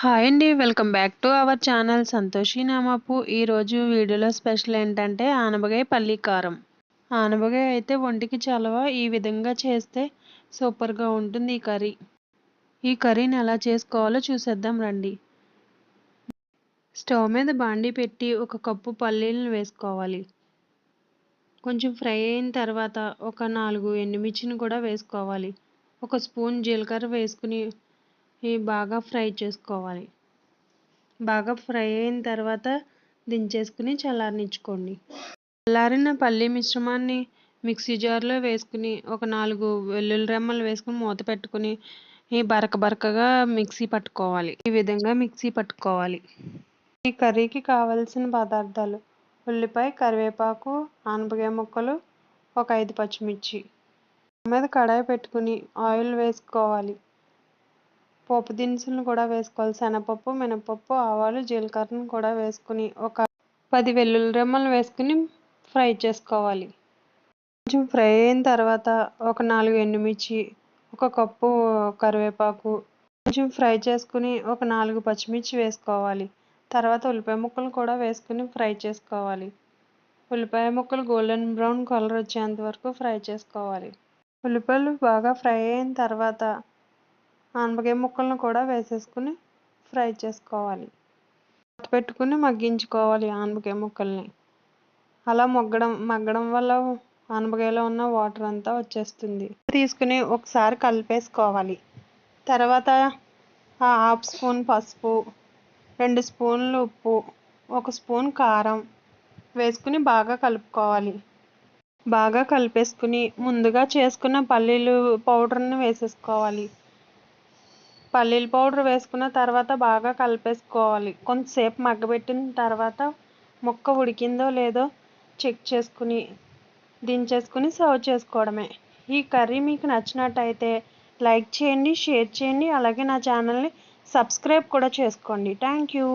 Hi అండి welcome back to our channel Santoshi నామాపు. ఈరోజు వీడియోలో స్పెషల్ ఏంటంటే ఆనబగాయ పల్లి కారం. ఆనబగాయ అయితే ఒంటికి చలవ ఈ విధంగా చేస్తే సూపర్గా ఉంటుంది ఈ కర్రీ. ఈ కర్రీని ఎలా చేసుకోవాలో చూసేద్దాం రండి. స్టవ్ మీద బాండి పెట్టి ఒక కప్పు పల్లీలను వేసుకోవాలి. కొంచెం ఫ్రై అయిన తర్వాత ఒక నాలుగు ఎండుమిర్చిని కూడా వేసుకోవాలి. ఒక స్పూన్ జీలకర్ర వేసుకుని ఇవి బాగా ఫ్రై చేసుకోవాలి. బాగా ఫ్రై అయిన తర్వాత దించేసుకుని చల్లారనిచ్చుకోండి. చల్లారిన పల్లి మిశ్రమాన్ని మిక్సీ జార్లో వేసుకుని ఒక నాలుగు వెల్లుల్లి రెమ్మలు వేసుకుని మూత పెట్టుకుని ఈ బరక బరకగా మిక్సీ పట్టుకోవాలి. ఈ విధంగా మిక్సీ పట్టుకోవాలి. ఈ కర్రీకి కావలసిన పదార్థాలు ఉల్లిపాయ కరివేపాకు ఆనపకాయ ముక్కలు ఒక ఐదు పచ్చిమిర్చి. మీద కడాయి పెట్టుకుని ఆయిల్ వేసుకోవాలి. పోపు దినుసులను కూడా వేసుకోవాలి. శనగపప్పు మినపప్పు ఆవాలు జీలకర్రను కూడా వేసుకుని ఒక పది వెల్లుల్లి రెమ్మలు వేసుకుని ఫ్రై చేసుకోవాలి. కొంచెం ఫ్రై అయిన తర్వాత ఒక నాలుగు ఎండుమిర్చి ఒక కప్పు కరివేపాకు కొంచెం ఫ్రై చేసుకుని ఒక నాలుగు పచ్చిమిర్చి వేసుకోవాలి. తర్వాత ఉల్లిపాయ ముక్కలు కూడా వేసుకుని ఫ్రై చేసుకోవాలి. ఉల్లిపాయ ముక్కలు గోల్డెన్ బ్రౌన్ కలర్ వచ్చేంత వరకు ఫ్రై చేసుకోవాలి. ఉల్లిపాయలు బాగా ఫ్రై అయిన తర్వాత ఆనపకాయ ముక్కలను కూడా వేసేసుకుని ఫ్రై చేసుకోవాలి. పెట్టుకుని మగ్గించుకోవాలి ఆనపకాయ ముక్కల్ని. అలా మొగ్గడం మగ్గడం వల్ల ఆనపకాయలో ఉన్న వాటర్ అంతా వచ్చేస్తుంది. తీసుకుని ఒకసారి కలిపేసుకోవాలి. తర్వాత హాఫ్ స్పూన్ పసుపు రెండు స్పూన్లు ఉప్పు ఒక స్పూన్ కారం వేసుకుని బాగా కలుపుకోవాలి. బాగా కలిపేసుకుని ముందుగా చేసుకున్న పల్లీలు పౌడర్ని వేసేసుకోవాలి. పల్లీల పౌడర్ వేసుకున్న తర్వాత బాగా కలిపేసుకోవాలి. కొంతసేపు మగ్గబెట్టిన తర్వాత ముక్క ఉడికిందో లేదో చెక్ చేసుకుని దించేసుకుని సర్వ్ చేసుకోవడమే. ఈ కర్రీ మీకు నచ్చినట్టయితే లైక్ చేయండి షేర్ చేయండి. అలాగే నా ఛానల్ని సబ్స్క్రైబ్ కూడా చేసుకోండి. Thank you.